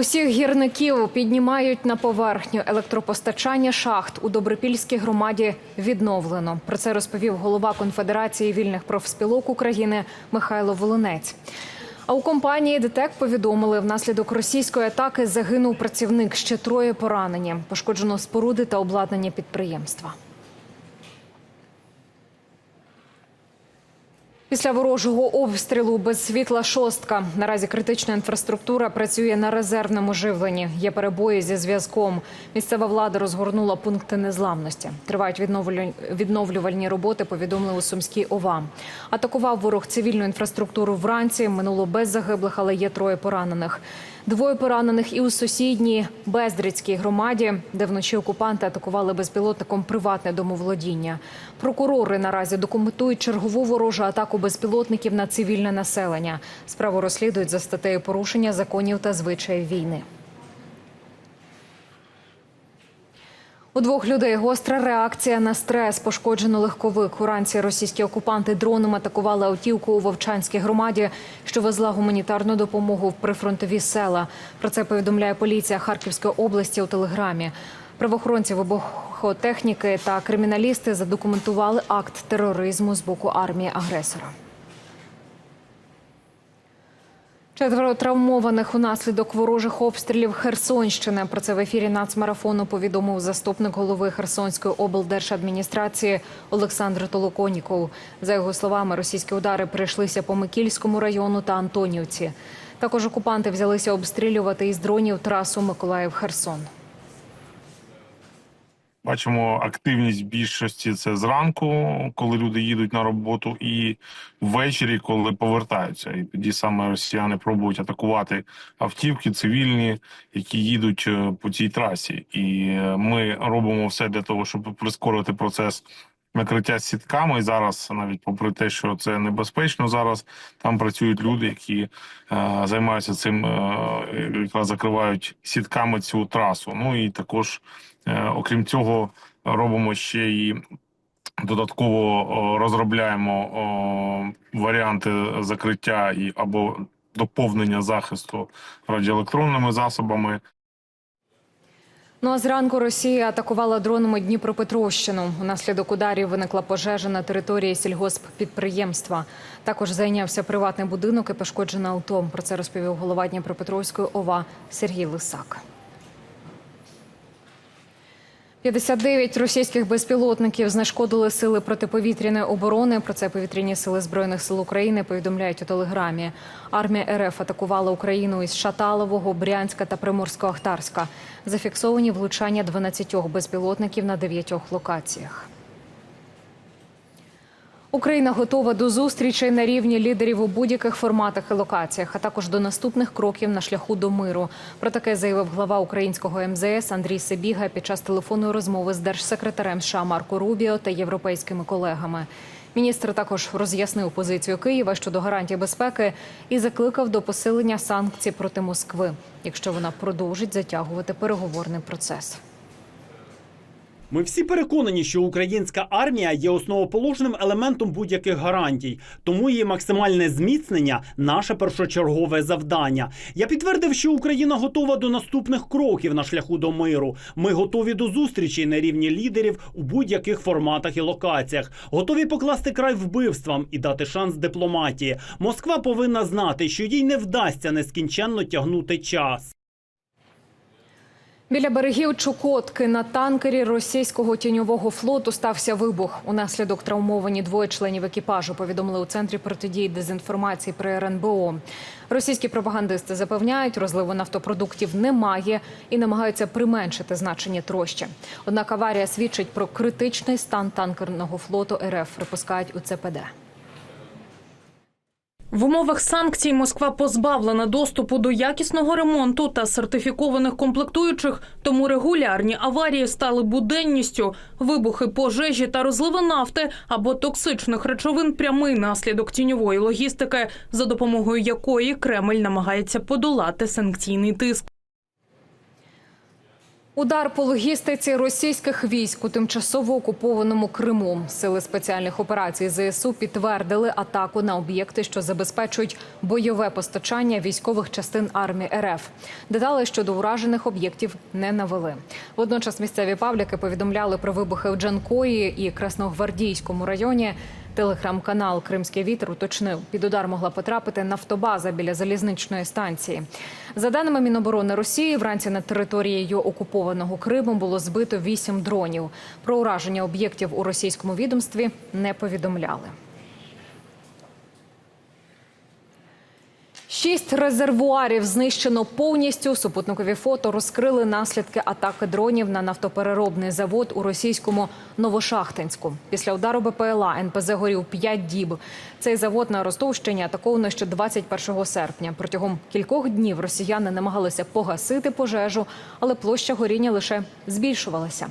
Усіх гірників піднімають на поверхню. Електропостачання шахт у Добропільській громаді відновлено. Про це розповів голова Конфедерації вільних профспілок України Михайло Волонець. А у компанії ДТЕК повідомили, внаслідок російської атаки загинув працівник. Ще троє поранені. Пошкоджено споруди та обладнання підприємства. Після ворожого обстрілу без світла шостка. Наразі критична інфраструктура працює на резервному живленні. Є перебої зі зв'язком. Місцева влада розгорнула пункти незламності. Тривають відновлю- відновлювальні роботи. Повідомили у Сумській ОВА. Атакував ворог цивільну інфраструктуру вранці. Минуло без загиблих, але є троє поранених. Двоє поранених і у сусідній Бездрицькій громаді, де вночі окупанти атакували безпілотником приватне домоволодіння. Прокурори наразі документують чергову ворожу атаку безпілотників на цивільне населення. Справу розслідують за статтею порушення законів та звичаїв війни. У двох людей гостра реакція на стрес. Пошкоджено легковик. Уранці російські окупанти дроном атакували автівку у Вовчанській громаді, що везла гуманітарну допомогу в прифронтові села. Про це повідомляє поліція Харківської області у телеграмі. Правоохоронці вибухотехніки та криміналісти задокументували акт тероризму з боку армії агресора. Четверо травмованих унаслідок ворожих обстрілів Херсонщини. Про це в ефірі нацмарафону повідомив заступник голови Херсонської облдержадміністрації Олександр Толоконіков. За його словами, російські удари прийшлися по Микільському району та Антонівці. Також окупанти взялися обстрілювати із дронів трасу Миколаїв-Херсон. Бачимо активність більшості це зранку, коли люди їдуть на роботу, і ввечері, коли повертаються. І тоді саме росіяни пробують атакувати автівки цивільні, які їдуть е, по цій трасі. І е, ми робимо все для того, щоб прискорити процес накриття сітками. І зараз, навіть попри те, що це небезпечно, зараз там працюють люди, які е, займаються цим, е, якраз закривають сітками цю трасу. Ну і також. Е, Окрім цього, робимо ще і додатково розробляємо варіанти закриття і або доповнення захисту радіоелектронними засобами. Ну а зранку Росія атакувала дронами Дніпропетровщину. Унаслідок ударів виникла пожежа на території сільгосппідприємства. Також зайнявся приватний будинок і пошкоджене авто. Про це розповів голова Дніпропетровської ОВА Сергій Лисак. 59 російських безпілотників знешкодили сили протиповітряної оборони. Про це повітряні сили збройних сил України повідомляють у телеграмі. Армія РФ атакувала Україну із Шаталового, Брянська та Приморсько-Ахтарська. Зафіксовані влучання 12 безпілотників на 9 локаціях. Україна готова до зустрічей на рівні лідерів у будь-яких форматах і локаціях, а також до наступних кроків на шляху до миру. Про таке заявив глава українського МЗС Андрій Сибіга під час телефонної розмови з держсекретарем США Марко Рубіо та європейськими колегами. Міністр також роз'яснив позицію Києва щодо гарантій безпеки і закликав до посилення санкцій проти Москви, якщо вона продовжить затягувати переговорний процес. Ми всі переконані, що українська армія є основоположним елементом будь-яких гарантій, тому її максимальне зміцнення наше першочергове завдання. Я підтвердив, що Україна готова до наступних кроків на шляху до миру. Ми готові до зустрічей на рівні лідерів у будь-яких форматах і локаціях, готові покласти край вбивствам і дати шанс дипломатії. Москва повинна знати, що їй не вдасться нескінченно тягнути час. Біля берегів Чукотки на танкері російського тіньового флоту стався вибух. Унаслідок травмовані двоє членів екіпажу. Повідомили у центрі протидії дезінформації при РНБО. Російські пропагандисти запевняють, розливу нафтопродуктів немає і намагаються применшити значення трощі. Однак аварія свідчить про критичний стан танкерного флоту РФ. Припускають у ЦПД. В умовах санкцій Москва позбавлена доступу до якісного ремонту та сертифікованих комплектуючих, тому регулярні аварії стали буденністю. Вибухи, пожежі та розливи нафти або токсичних речовин прямий наслідок тіньової логістики, за допомогою якої Кремль намагається подолати санкційний тиск. Удар по логістиці російських військ у тимчасово окупованому Криму. Сили спеціальних операцій ЗСУ підтвердили атаку на об'єкти, що забезпечують бойове постачання військових частин армії РФ. Деталі щодо уражених об'єктів не навели. Водночас місцеві пабліки повідомляли про вибухи в Джанкої і Красногвардійському районі. Телеграм-канал Кримський вітер уточнив, під удар могла потрапити нафтобаза біля залізничної станції. За даними Міноборони Росії, вранці над територією окупованого Криму було збито вісім дронів. Про ураження об'єктів у російському відомстві не повідомляли. Шість резервуарів знищено повністю. Супутникові фото розкрили наслідки атаки дронів на нафтопереробний завод у російському Новошахтинську. Після удару БПЛА НПЗ горів п'ять діб. Цей завод на Ростовщині атаковано ще 21 серпня. Протягом кількох днів росіяни намагалися погасити пожежу, але площа горіння лише збільшувалася.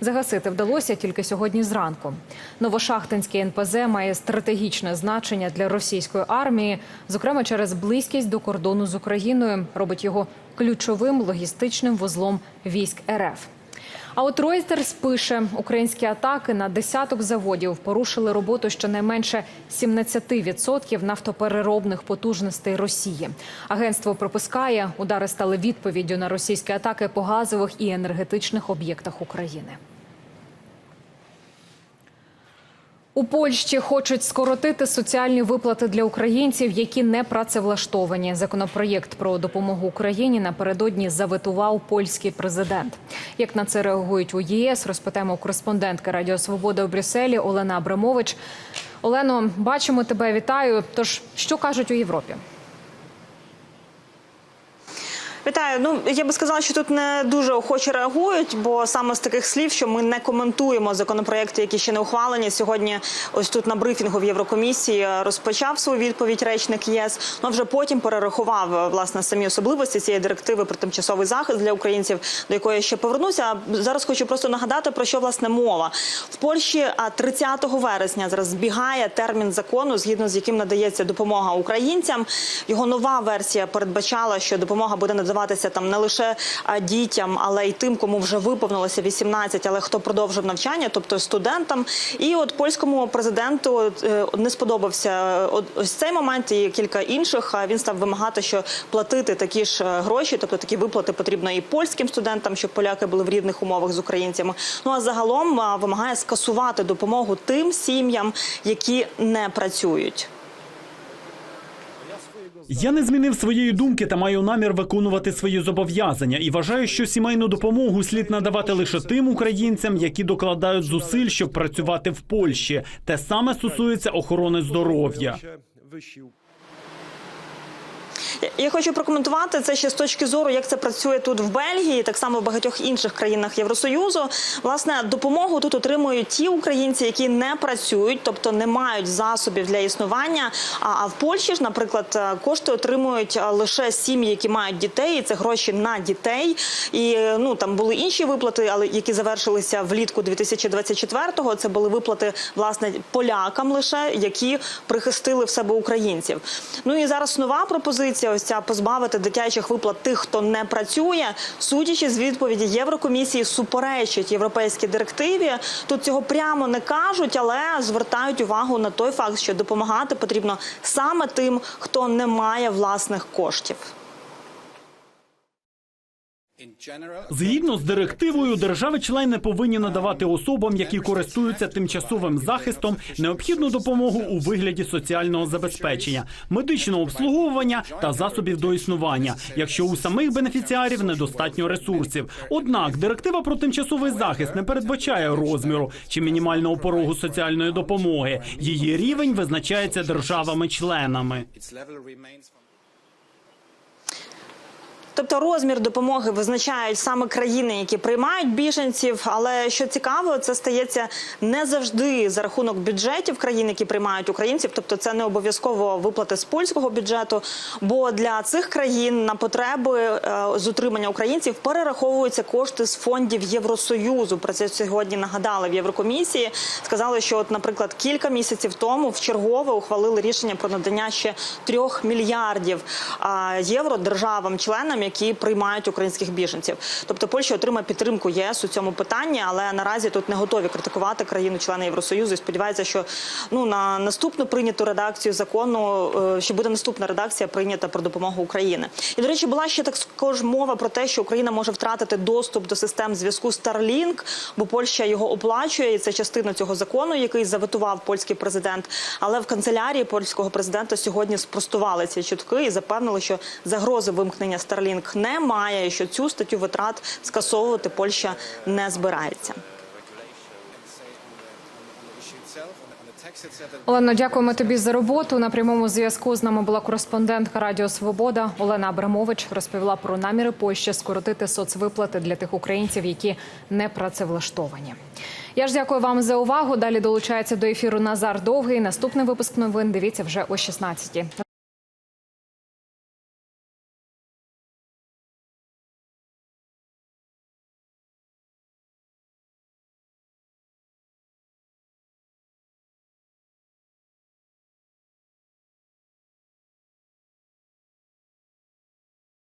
Загасити вдалося тільки сьогодні зранку. Новошахтинський НПЗ має стратегічне значення для російської армії, зокрема через близькість до кордону з Україною, робить його ключовим логістичним вузлом військ РФ. А от Reuters пише, українські атаки на десяток заводів порушили роботу щонайменше 17% нафтопереробних потужностей Росії. Агентство пропускає, удари стали відповіддю на російські атаки по газових і енергетичних об'єктах України. У Польщі хочуть скоротити соціальні виплати для українців, які не працевлаштовані. Законопроєкт про допомогу Україні напередодні заветував польський президент. Як на це реагують у ЄС, розпитаємо кореспондентка Радіо Свобода у Брюсселі Олена Абрамович. Олено, бачимо тебе. Вітаю. Тож що кажуть у Європі? Вітаю. Ну я би сказала, що тут не дуже охоче реагують, бо саме з таких слів, що ми не коментуємо законопроекти, які ще не ухвалені. Сьогодні, ось тут на брифінгу в Єврокомісії розпочав свою відповідь речник ЄС. Ну вже потім перерахував власне самі особливості цієї директиви про тимчасовий захист для українців, до якої я ще повернуся. Зараз хочу просто нагадати про що власне мова в Польщі. А 30 вересня зараз збігає термін закону, згідно з яким надається допомога українцям. Його нова версія передбачала, що допомога буде надаватися там не лише дітям, але й тим, кому вже виповнилося 18, але хто продовжив навчання, тобто студентам. І от польському президенту е, не сподобався е, ось цей момент і кілька інших. Він став вимагати, що платити такі ж е, гроші, тобто такі виплати потрібно і польським студентам, щоб поляки були в рівних умовах з українцями. Ну а загалом вимагає скасувати допомогу тим сім'ям, які не працюють. Я не змінив своєї думки та маю намір виконувати свої зобов'язання і вважаю, що сімейну допомогу слід надавати лише тим українцям, які докладають зусиль, щоб працювати в Польщі. Те саме стосується охорони здоров'я. Я хочу прокоментувати це ще з точки зору, як це працює тут в Бельгії, так само в багатьох інших країнах Євросоюзу. Власне, допомогу тут отримують ті українці, які не працюють, тобто не мають засобів для існування. А, в Польщі ж, наприклад, кошти отримують лише сім'ї, які мають дітей. і Це гроші на дітей. І ну там були інші виплати, але які завершилися влітку 2024-го. Це були виплати власне полякам, лише які прихистили в себе українців. Ну і зараз нова пропозиція. Ось ця позбавити дитячих виплат тих, хто не працює, судячи з відповіді Єврокомісії, суперечить європейській директиві. Тут цього прямо не кажуть, але звертають увагу на той факт, що допомагати потрібно саме тим, хто не має власних коштів. Згідно з директивою, держави-члени повинні надавати особам, які користуються тимчасовим захистом, необхідну допомогу у вигляді соціального забезпечення, медичного обслуговування та засобів до існування, якщо у самих бенефіціарів недостатньо ресурсів. Однак директива про тимчасовий захист не передбачає розміру чи мінімального порогу соціальної допомоги. Її рівень визначається державами-членами. Тобто розмір допомоги визначають саме країни, які приймають біженців. Але що цікаво, це стається не завжди за рахунок бюджетів країн, які приймають українців. Тобто, це не обов'язково виплати з польського бюджету. Бо для цих країн на потреби е, з утримання українців перераховуються кошти з фондів Євросоюзу. Про це сьогодні нагадали в Єврокомісії. Сказали, що, от, наприклад, кілька місяців тому в чергове ухвалили рішення про надання ще трьох мільярдів євро державам-членам які приймають українських біженців. Тобто Польща отримає підтримку ЄС у цьому питанні, але наразі тут не готові критикувати країну-члени Євросоюзу. І сподіваються, що ну на наступну прийняту редакцію закону е, що буде наступна редакція прийнята про допомогу Україні. І до речі, була ще також мова про те, що Україна може втратити доступ до систем зв'язку Starlink, бо Польща його оплачує, і це частина цього закону, який заветував польський президент. Але в канцелярії польського президента сьогодні спростували ці чутки і запевнили, що загрози вимкнення Starlink немає, і що цю статтю витрат скасовувати Польща не збирається. Олено, дякуємо тобі за роботу. На прямому зв'язку з нами була кореспондентка Радіо Свобода Олена Абрамович. Розповіла про наміри Польщі скоротити соцвиплати для тих українців, які не працевлаштовані. Я ж дякую вам за увагу. Далі долучається до ефіру Назар Довгий. Наступний випуск новин дивіться вже о 16-й.